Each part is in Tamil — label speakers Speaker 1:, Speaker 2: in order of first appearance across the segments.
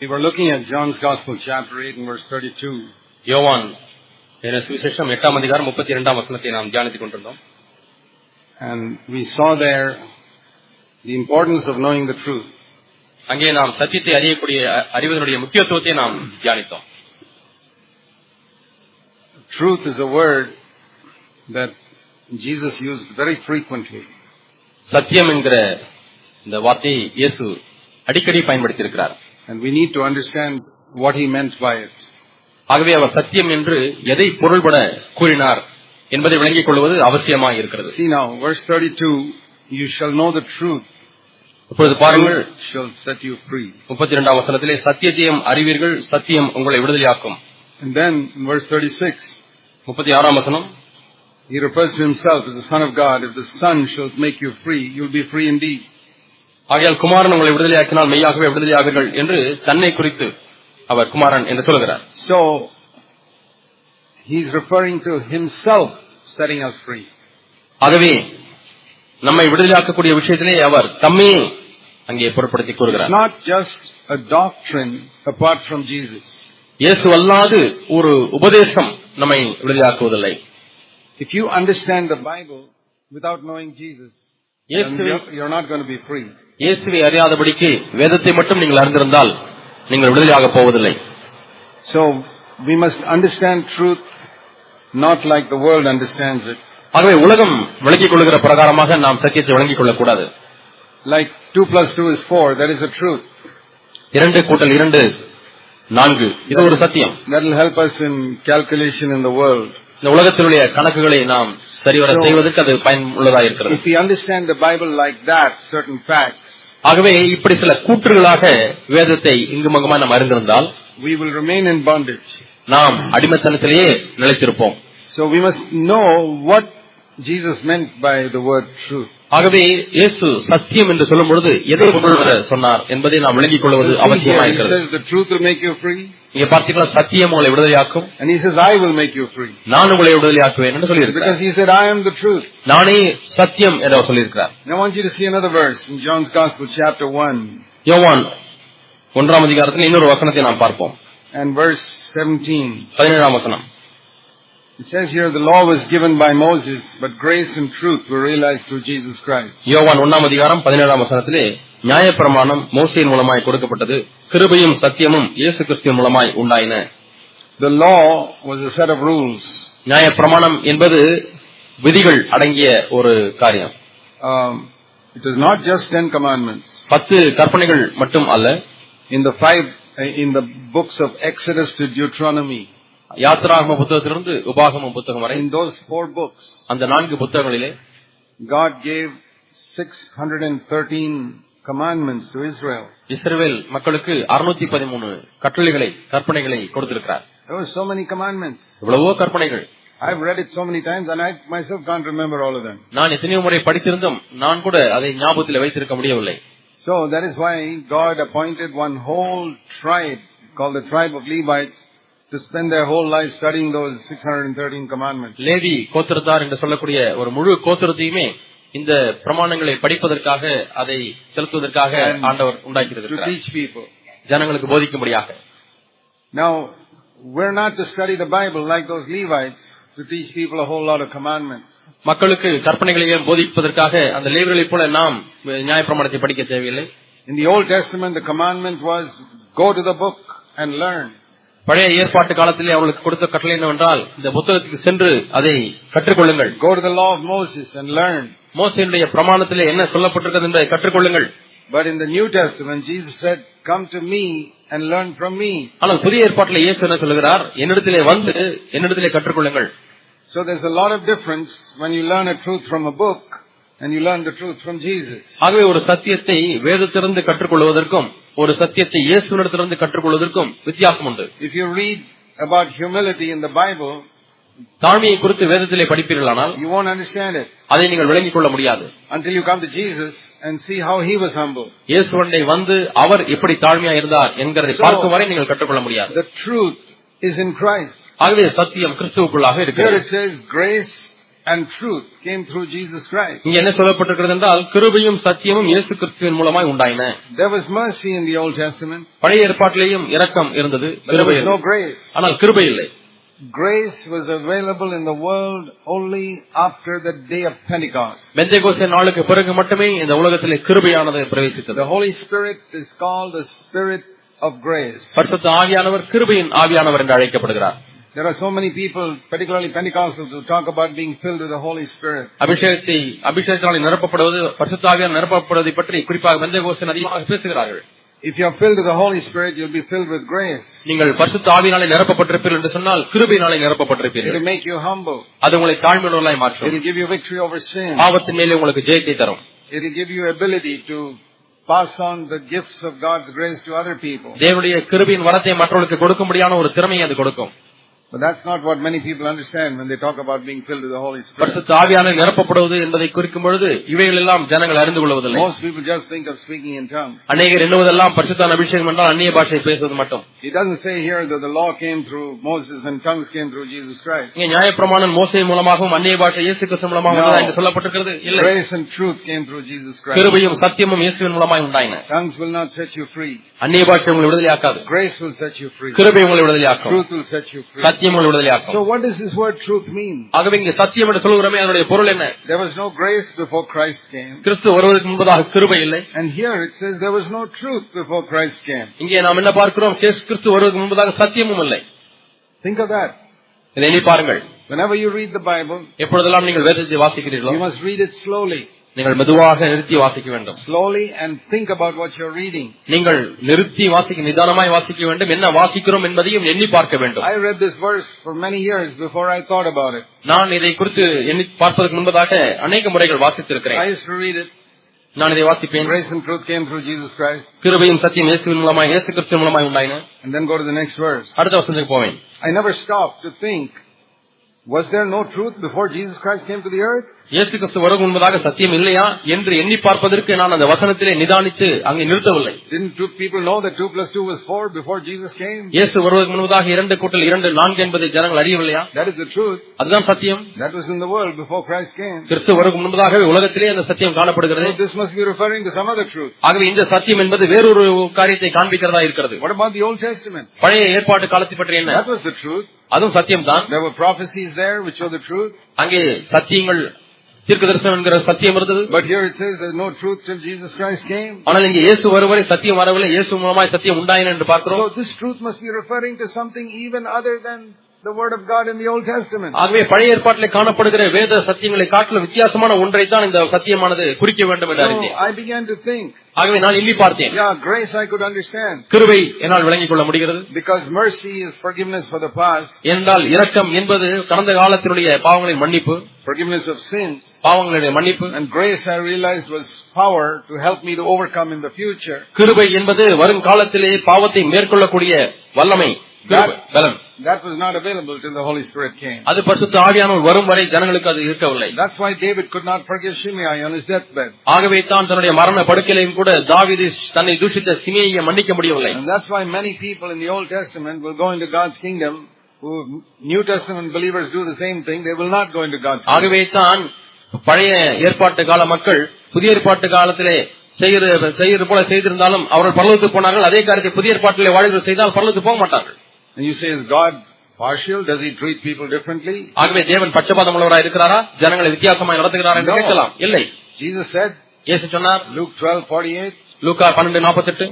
Speaker 1: We were looking at John's Gospel, chapter 8 and verse 32.
Speaker 2: யோவான் என சுவிசேஷம் எட்டாம் அதிகாரம் முப்பத்தி இரண்டாம் வசனத்தை நாம் தியானித்துக் கொண்டிருந்தோம்
Speaker 1: And we saw there the importance of knowing the truth.
Speaker 2: அங்கே நாம் சத்தியத்தை அறியக்கூடிய அ- அறிவதனுடைய முக்கியத்துவத்தை நாம் தியானித்தோம்
Speaker 1: Truth is a word that Jesus used very frequently.
Speaker 2: சத்தியம் என்கிற இந்த வார்த்தையை இயேசு அடிக்கடி பயன்படுத்தியிருக்கிறார்
Speaker 1: And we need to understand what he meant by it.
Speaker 2: ஆகவே அவர் சத்தியம் என்று எதை பொருள்பட கூறினார் என்பதை விளங்கிக் கொள்வது அவசியமாக இருக்கிறது
Speaker 1: See now, verse 32, you shall know the truth.
Speaker 2: இப்பொழுது பாருங்கள்
Speaker 1: Truth shall set you free.
Speaker 2: முப்பத்தி இரண்டாம் வசனத்திலே சத்தியத்தையும் அறிவீர்கள் சத்தியம் உங்களை விடுதலையாக்கும்
Speaker 1: And then in verse 36,
Speaker 2: முப்பத்தி ஆறாம் வசனம்
Speaker 1: he refers to himself as the Son of God. If the Son shall make you free, you'll be free indeed.
Speaker 2: ஆகையால் குமாரன் உங்களை விடுதலையாக்கினால் மெய்யாகவே விடுதலையாவீர்கள் என்று தன்னை குறித்து அவர் குமாரன் என்று சொல்கிறார்
Speaker 1: So, he's referring to himself setting us free.
Speaker 2: ஆகவே நம்மை விடுதலையாக்கக்கூடிய விஷயத்திலே அவர் தம்மே அங்கே பொருட்படுத்தி கூறுகிறார்
Speaker 1: not just a doctrine apart from Jesus.
Speaker 2: இயேசு அல்லாது ஒரு உபதேசம் நம்மை விடுதலையாக்குவதில்லை
Speaker 1: If you understand the Bible without knowing Jesus,
Speaker 2: இயேசுவை
Speaker 1: you're, you're not going to be free.
Speaker 2: இயேசுவை அறியாதபடிக்கு வேதத்தை மட்டும் நீங்கள் அறிந்திருந்தால் நீங்கள் விடுதலையாக போவதில்லை
Speaker 1: So, we must understand truth not like the world understands it.
Speaker 2: ஆகவே உலகம் விளங்கிக் கொள்கிற பிரகாரமாக நாம் சத்தியத்தை விளங்கிக் கொள்ளக்கூடாது
Speaker 1: Like 2 plus 2 is 4, that is a truth.
Speaker 2: இரண்டு கூட்டல் இரண்டு நான்கு இது ஒரு சத்தியம்
Speaker 1: will help us in calculation in the world.
Speaker 2: இந்த உலகத்தினுடைய கணக்குகளை நாம் சரிவர செய்வதற்கு அது பயனுள்ளதாக இருக்கிறது
Speaker 1: If we understand the Bible like that, certain facts,
Speaker 2: ஆகவே இப்படி சில கூற்றுகளாக வேதத்தை இங்குமங்குமா நாம் அறிந்திருந்தால்
Speaker 1: we will remain in bondage.
Speaker 2: நாம் அடிமைத்தனத்திலேயே நிலைத்திருப்போம்
Speaker 1: So we must know what Jesus meant by the word truth.
Speaker 2: ஆகவே இயேசு சத்தியம் என்று சொல்லும் பொழுது எதை சொன்னார் என்பதை நாம் விளங்கிக் கொள்வது
Speaker 1: So see
Speaker 2: அவசியமாக
Speaker 1: here, he
Speaker 2: இருக்கிறது
Speaker 1: says the truth will make you free,
Speaker 2: இங்க பார்த்தீங்களா சத்தியம் உங்களை விடுதலையாக்கும்
Speaker 1: and he says, I will make you free.
Speaker 2: நான் உங்களை விடுதலையாக்குவேன் என்று
Speaker 1: Because
Speaker 2: சொல்லியிருக்கிறார்
Speaker 1: he said, I am the truth.
Speaker 2: நானே சத்தியம் என்று அவர் சொல்லியிருக்கிறார்
Speaker 1: And I want you to see another verse in John's Gospel, chapter 1,
Speaker 2: யோவான் ஒன்றாம் அதிகாரத்தில் இன்னொரு வசனத்தை நாம் பார்ப்போம்
Speaker 1: and verse 17.
Speaker 2: பதினேழாம் வசனம்
Speaker 1: It says here, the law was given by Moses, but grace and truth were realized through Jesus Christ.
Speaker 2: யோவான் ஒன்னாம் அதிகாரம் பதினேழாம் வசனத்திலே நியாயப்பிரமாணம் மோசையின் மூலமாய் கொடுக்கப்பட்டது கிருபையும் சத்தியமும் இயேசு கிறிஸ்துவின் மூலமாய் உண்டாயின.
Speaker 1: The law was a set of rules.
Speaker 2: நியாயப்பிரமாணம் என்பது விதிகள் அடங்கிய ஒரு காரியம்.
Speaker 1: It was not just Ten Commandments.
Speaker 2: பத்து கற்பனைகள் மட்டும் அல்ல.
Speaker 1: In the five, uh, in the books of Exodus to Deuteronomy,
Speaker 2: யாத்திராகம புத்தகத்திலிருந்து உபாகம புத்தகம் வரை.
Speaker 1: In those four books,
Speaker 2: அந்த நான்கு புத்தகங்களிலே
Speaker 1: God gave 613 commandments to Israel.
Speaker 2: இஸ்ரவேல் மக்களுக்கு அறுநூத்தி பதிமூணு கட்டளைகளை கற்பனைகளை கொடுத்திருக்கிறார்
Speaker 1: There were so many commandments.
Speaker 2: இவ்வளவோ கற்பனைகள்
Speaker 1: I've read it so many times and I myself can't remember all of them.
Speaker 2: நான் எத்தனையோ முறை படித்திருந்தும் நான் கூட அதை ஞாபகத்தில் வைத்திருக்க முடியவில்லை
Speaker 1: So that is why God appointed one whole tribe called the tribe of Levites to spend their whole life studying those 613 commandments.
Speaker 2: Levi கோத்திரத்தார் என்று சொல்லக்கூடிய ஒரு முழு கோத்திரத்தையுமே இந்த பிரமாணங்களை படிப்பதற்காக அதை செலுத்துவதற்காக ஆண்டவர்
Speaker 1: people.
Speaker 2: ஜனங்களுக்கு போதிக்கும்படியாக
Speaker 1: Now, we're not to study the Bible like those Levites to teach people a whole lot of commandments.
Speaker 2: மக்களுக்கு கற்பனைகளையும் போதிப்பதற்காக அந்த லேவியர்களைப் போல நாம் நியாயப்பிரமாணத்தை படிக்க தேவையில்லை
Speaker 1: In the Old Testament, the commandment was go to the book and learn.
Speaker 2: பழைய ஏற்பாட்டு காலத்திலே அவர்களுக்கு கொடுத்த கட்டளை என்னவென்றால் இந்த புத்தகத்துக்கு சென்று அதை கற்றுக்கொள்ளுங்கள்
Speaker 1: Go to the law of Moses and learn.
Speaker 2: மோசையினுடைய பிரமாணத்திலே என்ன சொல்லப்பட்டிருக்கிறது என்பதை கற்றுக்கொள்ளுங்கள்
Speaker 1: But in the New Testament, Jesus said, come to me and learn from me.
Speaker 2: ஆனால் புதிய ஏற்பாட்டில் இயேசு என்ன சொல்லுகிறார் என்னிடத்திலே வந்து என்னிடத்திலே கற்றுக்கொள்ளுங்கள்
Speaker 1: So there's a lot of difference when you learn a truth from a book and you learn the truth from Jesus.
Speaker 2: ஆகவே ஒரு சத்தியத்தை வேதத்திலிருந்து கற்றுக்கொள்வதற்கும் ஒரு சத்தியத்தை இயேசுவிடத்திலிருந்து கற்றுக்கொள்வதற்கும் வித்தியாசம் உண்டு
Speaker 1: If you read about humility in the Bible,
Speaker 2: தாழ்மையை குறித்து வேதத்திலே படிப்பீர்களானால்
Speaker 1: you won't understand it
Speaker 2: அதை நீங்கள் விளங்கிக் கொள்ள முடியாது
Speaker 1: until you come to Jesus and see how he was humble.
Speaker 2: இயேசுவண்டை வந்து அவர் எப்படி தாழ்மையா இருந்தார் என்கிறதை பார்க்கும் வரை நீங்கள் கற்றுக்கொள்ள முடியாது
Speaker 1: The truth is in Christ.
Speaker 2: ஆகவே சத்தியம் கிறிஸ்துவுக்குள்ளாக
Speaker 1: Here
Speaker 2: இருக்கிறது
Speaker 1: it says grace and truth came through Jesus Christ.
Speaker 2: இங்க என்ன சொல்லப்பட்டிருக்கிறது என்றால் கிருபையும் சத்தியமும் இயேசு கிறிஸ்துவின் மூலமாய் உண்டாயின
Speaker 1: There was mercy in the Old Testament,
Speaker 2: பழைய ஏற்பாட்டிலேயும் இரக்கம் இருந்தது கிருபை
Speaker 1: was no grace.
Speaker 2: ஆனால் கிருபை இல்லை
Speaker 1: Grace was available in the world only after the day of Pentecost.
Speaker 2: Pentecost நாளுக்கு பிறகு மட்டுமே இந்த உலகத்திலே கிருபையானது பிரவேசித்தது
Speaker 1: The Holy Spirit is called the Spirit of grace.
Speaker 2: பரிசுத்த ஆவியானவர் கிருபையின் ஆவியானவர் என்று அழைக்கப்படுகிறார்
Speaker 1: There are so many people, particularly Pentecostals, who talk about being filled with the Holy Spirit.
Speaker 2: அபிஷேகத்தை அபிஷேகத்தினாலே நிரப்பப்படுவது பரிசுத்த ஆவியால் நிரப்பப்படுவதை பற்றி குறிப்பாக பெந்தேகோஸ்தே அதிகமாக பேசுகிறார்கள்
Speaker 1: If you are filled with the Holy Spirit, you'll be filled with grace.
Speaker 2: நீங்கள் பரிசுத்த ஆவியினாலே நிரப்பப்பட்டிருப்பீர்கள் என்று சொன்னால் கிருபையினாலே
Speaker 1: It
Speaker 2: நிரப்பப்பட்டிருப்பீர்கள்
Speaker 1: will make you humble.
Speaker 2: அது உங்களை தாழ்மையுள்ளவர்களாய்
Speaker 1: It
Speaker 2: மாற்றும்
Speaker 1: will give you victory over sin.
Speaker 2: பாவத்தின் மேலே உங்களுக்கு ஜெயத்தை தரும்
Speaker 1: It will give you ability to pass on the gifts of God's grace to other people.
Speaker 2: தேவனுடைய கிருபையின் வரத்தை மற்றவர்களுக்கு கொடுக்கும்படியான ஒரு திறமையை அது கொடுக்கும்
Speaker 1: But that's not what many people understand when they talk about being filled with the Holy Spirit.
Speaker 2: பரிசுத்த ஆவியான நிரப்பப்படுவது என்பதை குறிக்கும் பொழுது இவைகள் எல்லாம் ஜனங்கள் அறிந்து கொள்வதில்லை
Speaker 1: Most people just think of speaking in tongues.
Speaker 2: அநேகர் எண்ணுவதெல்லாம் பரிசுத்தான் அபிஷேகம் என்றால் அந்நிய பாஷை பேசுவது மட்டும்
Speaker 1: He doesn't say here that the law came through Moses and tongues came through Jesus Christ.
Speaker 2: இங்கே நியாயப்பிரமாணன் மோசை மூலமாகவும் அந்நிய பாஷை இயேசு கிறிஸ்து மூலமாக வந்ததா என்று சொல்லப்பட்டிருக்கிறது இல்லை
Speaker 1: Grace and truth came through Jesus Christ.
Speaker 2: கிருபையும் சத்தியமும் இயேசுவின் மூலமாய் உண்டாயின
Speaker 1: Tongues will not set you free.
Speaker 2: அந்நிய பாஷை உங்களை விடுதலையாக்காது
Speaker 1: Grace will set you free.
Speaker 2: கிருபை உங்களை விடுதலையாக்கும்
Speaker 1: Truth will set you free.
Speaker 2: சத்தியம் உங்களை விடுதலையாக்கும்
Speaker 1: So what does this word truth mean?
Speaker 2: ஆகவே இங்கே சத்தியம் என்று சொல்கிறோமே அதனுடைய பொருள் என்ன
Speaker 1: There was no grace before Christ came.
Speaker 2: கிறிஸ்து வருவதற்கு முன்பதாக கிருபை இல்லை
Speaker 1: And here it says there was no truth before Christ came.
Speaker 2: இங்கே நாம் என்ன பார்க்கிறோம் கேஸ் கிறிஸ்து வருவதற்கு முன்பதாக சத்தியமும் இல்லை
Speaker 1: Think of that.
Speaker 2: இதை எண்ணி பாருங்கள்
Speaker 1: Whenever you read the Bible,
Speaker 2: எப்பொழுதெல்லாம் நீங்கள் வேதத்தை வாசிக்கிறீர்களோ
Speaker 1: you must read it slowly.
Speaker 2: நீங்கள் மெதுவாக நிறுத்தி வாசிக்க வேண்டும்
Speaker 1: Slowly and think about what you're reading.
Speaker 2: நீங்கள் நிறுத்தி வாசிக்க நிதானமாய் வாசிக்க வேண்டும் என்ன வாசிக்கிறோம் என்பதையும் எண்ணி பார்க்க வேண்டும்
Speaker 1: I read this verse for many years before I thought about it.
Speaker 2: நான் இதை குறித்து எண்ணி பார்ப்பதற்கு முன்பதாக அநேக முறைகள்
Speaker 1: I
Speaker 2: வாசித்திருக்கிறேன்
Speaker 1: used to read it.
Speaker 2: நான் இதை வாசிப்பேன்
Speaker 1: Grace and truth came through Jesus Christ.
Speaker 2: கிருபையும் சத்தியம் இயேசுவின் மூலமாய் இயேசு கிறிஸ்துவின் மூலமாய் உண்டாயின
Speaker 1: And then go to the next verse.
Speaker 2: அடுத்த வசனத்துக்கு போவேன்
Speaker 1: I never stopped to think, was there no truth before Jesus Christ came to the earth?
Speaker 2: இயேசு கிறிஸ்து வரும் முன்பதாக சத்தியம் இல்லையா என்று எண்ணி பார்ப்பதற்கு நான் அந்த வசனத்திலே நிதானித்து அங்கே நிறுத்தவில்லை
Speaker 1: Didn't two people know that 2 plus 2 was 4 before Jesus came?
Speaker 2: இயேசு வருவதற்கு முன்பதாக இரண்டு கூட்டல் இரண்டு நான்கு என்பதை ஜனங்கள் அறியவில்லையா
Speaker 1: That is the truth.
Speaker 2: அதுதான் சத்தியம்
Speaker 1: That was in the world before Christ came.
Speaker 2: கிறிஸ்து வருவதற்கு முன்பதாகவே உலகத்திலே அந்த சத்தியம் காணப்படுகிறது
Speaker 1: So this must be referring to some other truth.
Speaker 2: ஆகவே இந்த சத்தியம் என்பது வேறொரு காரியத்தை காண்பிக்கிறதா இருக்கிறது
Speaker 1: What about the Old Testament?
Speaker 2: பழைய ஏற்பாட்டு காலத்தை பற்றி என்ன
Speaker 1: That was the truth.
Speaker 2: அதுவும் சத்தியம்தான்
Speaker 1: There were prophecies there which are the truth.
Speaker 2: அங்கே சத்தியங்கள் தீர்க்க தரிசனம் என்கிற சத்தியம் இருந்தது
Speaker 1: But here it says there's no truth till Jesus Christ came.
Speaker 2: ஆனால் இங்கே இயேசு வருவரை சத்தியம் வரவில்லை இயேசு மூலமாய் சத்தியம் உண்டாயின என்று பார்க்கிறோம்
Speaker 1: So this truth must be referring to something even other than the Word of God in the Old Testament.
Speaker 2: ஆகவே பழைய ஏற்பாட்டிலே காணப்படுகிற வேத சத்தியங்களை காட்டிலும் வித்தியாசமான ஒன்றை தான் இந்த சத்தியமானது குறிக்க வேண்டும் என்று அறிந்தேன்
Speaker 1: I began to think,
Speaker 2: ஆகவே நான் எண்ணி பார்த்தேன்
Speaker 1: yeah, grace I could understand.
Speaker 2: கிருபை என்னால் விளங்கிக் கொள்ள முடிகிறது
Speaker 1: Because mercy is forgiveness for the past,
Speaker 2: என்றால் இரக்கம் என்பது கடந்த காலத்தினுடைய பாவங்களின் மன்னிப்பு
Speaker 1: forgiveness of sins.
Speaker 2: பாவங்களுடைய மன்னிப்பு
Speaker 1: And grace I realized was power to help me to overcome in the future.
Speaker 2: கிருபை என்பது வருங்காலத்திலே பாவத்தை மேற்கொள்ளக்கூடிய வல்லமை பலன்
Speaker 1: That was not available till the Holy Spirit came.
Speaker 2: அது பரிசுத்த ஆவியானவர் வரும் வரை ஜனங்களுக்கு அது இருக்கவில்லை
Speaker 1: That's why David could not forgive Shimei on his deathbed.
Speaker 2: ஆகவே தான் தன்னுடைய மரண படுக்கையிலையும் கூட தாவீது தன்னை தூஷித்த சிமையை மன்னிக்க முடியவில்லை
Speaker 1: And that's why many people in the Old Testament will go into God's kingdom who New Testament believers do the same thing. They will not go into God's kingdom.
Speaker 2: ஆகவே தான் பழைய ஏற்பாட்டு கால மக்கள் புதிய ஏற்பாட்டு காலத்திலே செய்கிற செய்கிறது போல செய்திருந்தாலும் அவர்கள் பரலோகத்துக்கு போனார்கள் அதே காரியத்தை புதிய ஏற்பாட்டிலே வாழ்வு செய்தால் பரலோகத்துக்கு போக மாட்டார்கள்
Speaker 1: And you say, is God partial? Does he treat people differently?
Speaker 2: ஆகவே தேவன் பட்சபாதம் உள்ளவராய் இருக்கிறாரா ஜனங்களை வித்தியாசமாய் நடத்துகிறார் என்று
Speaker 1: No.
Speaker 2: கேட்கலாம் இல்லை
Speaker 1: Jesus said,
Speaker 2: இயேசு சொன்னார்
Speaker 1: Luke 12:48,
Speaker 2: லூக்கா பன்னெண்டு நாற்பத்தெட்டு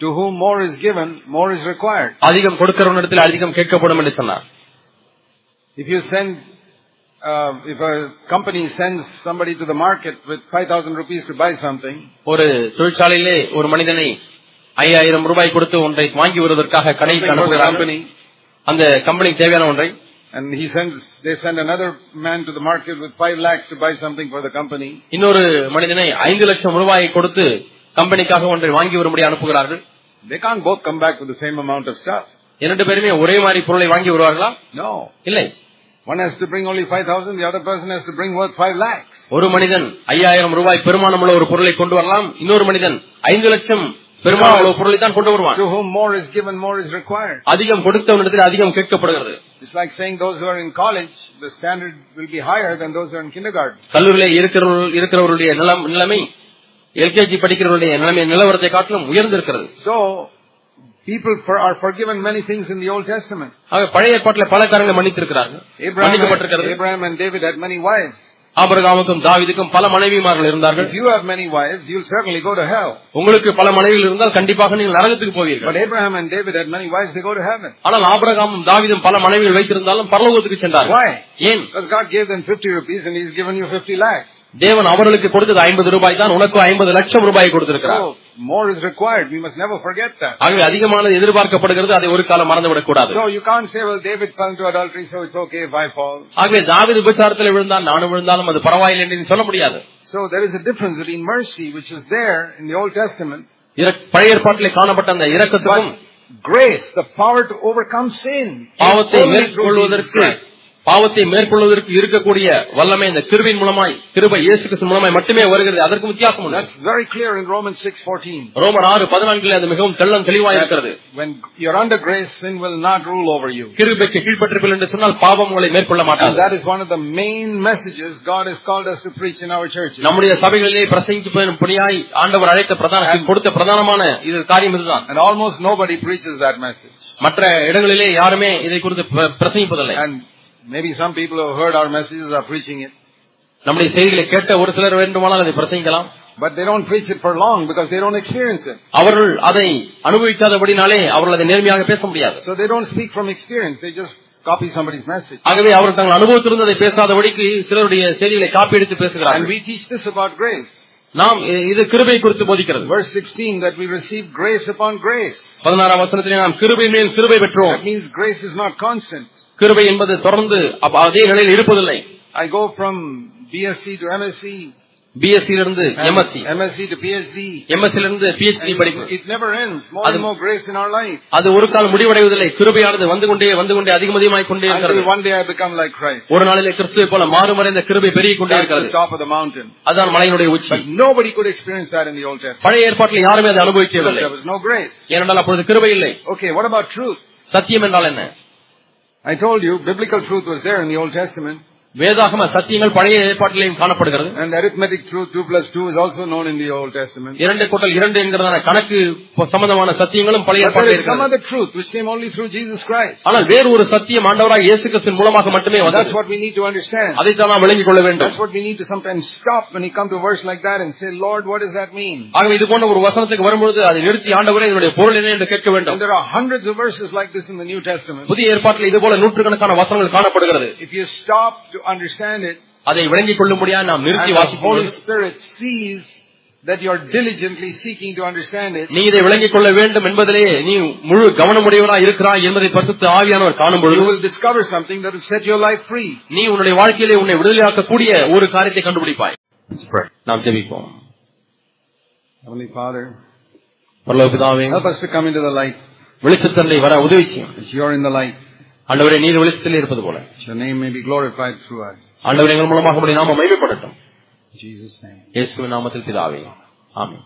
Speaker 1: to whom more is given, more is required.
Speaker 2: அதிகம் கொடுக்கிறவனிடத்தில் அதிகம் கேட்கப்படும் என்று சொன்னார்
Speaker 1: If you send, uh, if a company sends somebody to the market with 5,000 rupees to buy something,
Speaker 2: ஒரு தொழிற்சாலையிலே ஒரு மனிதனை ஐயாயிரம் ரூபாய் கொடுத்து ஒன்றை வாங்கி வருவதற்காக கடைக்கு அனுப்புகிறார்கள்
Speaker 1: company,
Speaker 2: அந்த கம்பெனிக்கு தேவையான ஒன்றை
Speaker 1: and he sends, they send another man to the market with 5 lakhs to buy something for the company,
Speaker 2: இன்னொரு மனிதனை ஐந்து லட்சம் ரூபாயை கொடுத்து கம்பெனிக்காக ஒன்றை வாங்கி வரும்படி அனுப்புகிறார்கள்
Speaker 1: they can't both come back with the same amount of stuff.
Speaker 2: இரண்டு பேருமே ஒரே மாதிரி பொருளை வாங்கி வருவார்களா
Speaker 1: No.
Speaker 2: இல்லை
Speaker 1: One has to bring only 5,000, the other person has to bring worth 5 lakhs.
Speaker 2: ஒரு மனிதன் ஐயாயிரம் ரூபாய் பெருமானமுள்ள ஒரு பொருளை கொண்டு வரலாம் இன்னொரு மனிதன் ஐந்து லட்சம் பெருமாள் அவ்வளவு பொருளை தான் கொண்டு வருவான்
Speaker 1: To whom more is given, more is required.
Speaker 2: அதிகம் கொடுத்தவனிடத்தில் அதிகம் கேட்கப்படுகிறது
Speaker 1: It's like saying those who are in college, the standard will be higher than those who are in kindergarten.
Speaker 2: கல்லூரியிலே இருக்கிறவர்கள் இருக்கிறவருடைய நிலம் நிலைமை எல்கேஜி படிக்கிறவருடைய நிலைமை நிலவரத்தை காட்டிலும் உயர்ந்திருக்கிறது
Speaker 1: So, people for, are forgiven many things in the Old Testament.
Speaker 2: ஆக பழைய ஏற்பாட்டில் பல காரியங்களை மன்னித்திருக்கிறார்கள்
Speaker 1: Abraham,
Speaker 2: மன்னிக்கப்பட்டிருக்கிறது
Speaker 1: Abraham and David had many wives.
Speaker 2: ஆபரகாமுக்கும் தாவீதுக்கும் பல மனைவிமார்கள் இருந்தார்கள்
Speaker 1: If you have many wives, you'll certainly go to hell.
Speaker 2: உங்களுக்கு பல மனைவிகள் இருந்தால் கண்டிப்பாக நீங்கள் நரகத்துக்கு
Speaker 1: But
Speaker 2: போவீர்கள்
Speaker 1: Abraham and David had many wives, they go to heaven.
Speaker 2: ஆனால் ஆபரகாமும் தாவீதும் பல மனைவிகள் வைத்திருந்தாலும் பரலோகத்துக்கு சென்றார்கள்
Speaker 1: Why?
Speaker 2: ஏன்
Speaker 1: Because God gave them 50 rupees and He's given you 50 lakhs.
Speaker 2: தேவன் அவர்களுக்கு கொடுத்தது ஐம்பது ரூபாய் தான் உனக்கு ஐம்பது லட்சம் ரூபாய் கொடுத்திருக்கிறார்
Speaker 1: So, more is required. We must never forget that.
Speaker 2: ஆகவே அதிகமானது எதிர்பார்க்கப்படுகிறது அதை ஒரு காலம் மறந்துவிடக் கூடாது
Speaker 1: So, you can't say, well, David fell into adultery, so it's okay if I fall.
Speaker 2: ஆகவே தாவீது விபச்சாரத்தில் விழுந்தான் நானும் விழுந்தாலும் அது பரவாயில்லை என்று சொல்ல முடியாது
Speaker 1: So, there is a difference between mercy, which is there in the Old Testament,
Speaker 2: இர- பழைய ஏற்பாட்டிலே காணப்பட்ட அந்த இரக்கத்துக்கும்
Speaker 1: grace, the power to overcome sin,
Speaker 2: பாவத்தை மேற்கொள்வதற்கு. பாவத்தை மேற்கொள்வதற்கு இருக்கக்கூடிய வல்லமை இந்த கிருபின் மூலமாய் கிருபை இயேசு கிறிஸ்து மூலமாய் மட்டுமே வருகிறது அதற்கு வித்தியாசம் உண்டு
Speaker 1: very clear in Romans 6.14.
Speaker 2: ரோமர் ஆறு பதினான்கில் அது மிகவும் தெள்ளம் தெளிவாய் இருக்கிறது
Speaker 1: When you're under grace, sin will not rule over you.
Speaker 2: கிருபைக்கு கீழ்ப்பட்டிருப்பீர்கள் என்று சொன்னால் பாவம் உங்களை மேற்கொள்ள மாட்டாது
Speaker 1: that is one of the main messages God has called us to preach in our churches.
Speaker 2: நம்முடைய சபைகளிலே பிரசங்கிப்படியாய் ஆண்டவர் அழைத்த பிரதான கொடுத்த பிரதானமான இது காரியம் இதுதான்
Speaker 1: And almost nobody preaches that message.
Speaker 2: மற்ற இடங்களிலே யாருமே இதை குறித்து பிர- பிரசங்கிப்பதில்லை
Speaker 1: And maybe some people who have heard our messages are preaching it.
Speaker 2: நம்முடைய செய்திகளை கேட்ட ஒரு சிலர் வேண்டுமானால் அதை பிரசங்கிக்கலாம்
Speaker 1: But they don't preach it for long because they don't experience it.
Speaker 2: அவர்கள் அதை அனுபவிக்காதபடினாலே அவர்கள் அதை நேர்மையாக பேச முடியாது
Speaker 1: So they don't speak from experience. They just copy somebody's message.
Speaker 2: ஆகவே அவர்கள் தங்கள் அனுபவத்திலிருந்து அதை பேசாதபடிக்கு சிலருடைய செய்திகளை காப்பி எடுத்து
Speaker 1: And
Speaker 2: பேசுகிறார்கள்
Speaker 1: we teach this about grace.
Speaker 2: நாம் இ- இது கிருபை குறித்து போதிக்கிறது
Speaker 1: Verse 16 that we receive grace upon grace.
Speaker 2: பதினாறாம் வசனத்திலே நாம் கிருபை மேல் கிருபை பெற்றோம்
Speaker 1: That means grace is not constant.
Speaker 2: கிருபை என்பது தொடர்ந்து அதே நிலையில் இருப்பதில்லை
Speaker 1: I go from BSc to MSc,
Speaker 2: BSc இருந்து MSc
Speaker 1: MSc to PhD.
Speaker 2: MSc இருந்து
Speaker 1: And
Speaker 2: படிப்பு
Speaker 1: never ends. More
Speaker 2: அது-
Speaker 1: and more grace in our life.
Speaker 2: அது ஒரு கால் முடிவடைவதில்லை கிருபையானது வந்து கொண்டே வந்து கொண்டே அதிகம் அதிகமாய் கொண்டே இருக்கிறது
Speaker 1: one day I become like Christ.
Speaker 2: ஒரு நாளிலே கிறிஸ்துவை போல மாறுமறைந்த கிருபை பெருகிக் கொண்டே இருக்கிறது
Speaker 1: top of the mountain.
Speaker 2: அதுதான் மலையினுடைய உச்சி
Speaker 1: nobody could experience that in the Old Testament.
Speaker 2: பழைய ஏற்பாட்டில் யாருமே அதை அனுபவிக்கவில்லை
Speaker 1: there was no grace.
Speaker 2: ஏனென்றால் அப்பொழுது கிருபை இல்லை
Speaker 1: Okay, what about truth?
Speaker 2: சத்தியம் என்றால் என்ன
Speaker 1: I told you biblical truth was there in the Old Testament.
Speaker 2: வேதாகம சத்தியங்கள் பழைய ஏற்பாட்டிலேயும் காணப்படுகிறது
Speaker 1: And arithmetic truth, 2 plus 2, is also known in the Old Testament.
Speaker 2: இரண்டு கூட்டல் இரண்டு என்கிறதான கணக்கு சம்பந்தமான சத்தியங்களும் பழைய
Speaker 1: But there
Speaker 2: ஏற்பாட்டில்
Speaker 1: is some
Speaker 2: இருக்கிறது
Speaker 1: other truth which came only through Jesus Christ.
Speaker 2: ஆனால் வேறு ஒரு சத்தியம் ஆண்டவராக இயேசு கிறிஸ்துவின் மூலமாக மட்டுமே
Speaker 1: And
Speaker 2: வந்தது
Speaker 1: that's what we need to understand.
Speaker 2: அதைத்தான் நாம் விளங்கிக் கொள்ள வேண்டும்
Speaker 1: That's what we need to sometimes stop when you come to a verse like that and say, Lord, what does that mean?
Speaker 2: ஆகவே இது போன்ற ஒரு வசனத்துக்கு வரும்பொழுது அதை நிறுத்தி ஆண்டவரே இதனுடைய பொருள் என்ன என்று கேட்க வேண்டும்
Speaker 1: And there are hundreds of verses like this in the New Testament.
Speaker 2: புதிய ஏற்பாட்டில் இது போல நூற்றுக்கணக்கான வசனங்கள் காணப்படுகிறது
Speaker 1: If you stop to understand it,
Speaker 2: அதை விளங்கிக் கொள்ளும்படியாக நாம் நிறுத்தி
Speaker 1: and the
Speaker 2: வாசிக்கும்
Speaker 1: Holy
Speaker 2: பொழுது,
Speaker 1: Spirit sees that you are diligently seeking to understand it,
Speaker 2: நீ இதை விளங்கிக் கொள்ள வேண்டும் என்பதிலே நீ முழு கவனமுடையவராய் இருக்கிறாய் என்பதை பரிசுத்த ஆவியானவர் காணும்
Speaker 1: you
Speaker 2: பொழுது
Speaker 1: will discover something that will set your life free.
Speaker 2: நீ உன்னுடைய வாழ்க்கையிலே உன்னை விடுதலையாக்கக்கூடிய ஒரு காரியத்தை கண்டுபிடிப்பாய்
Speaker 1: Let's pray.
Speaker 2: நாம் ஜெபிப்போம்
Speaker 1: Heavenly Father,
Speaker 2: பரலோக பிதாவே
Speaker 1: help us to come into the light
Speaker 2: வெளிச்சத்தன்னை வர உதவி செய்யும்
Speaker 1: as you are in the light.
Speaker 2: ஆண்டவரே நீர் வெளிச்சத்திலே இருப்பது போல. ஆண்டவர் எங்கள் மூலமாக நாம
Speaker 1: name.
Speaker 2: இயேசுவின் நாமத்தில் பிதாவே ஆமென்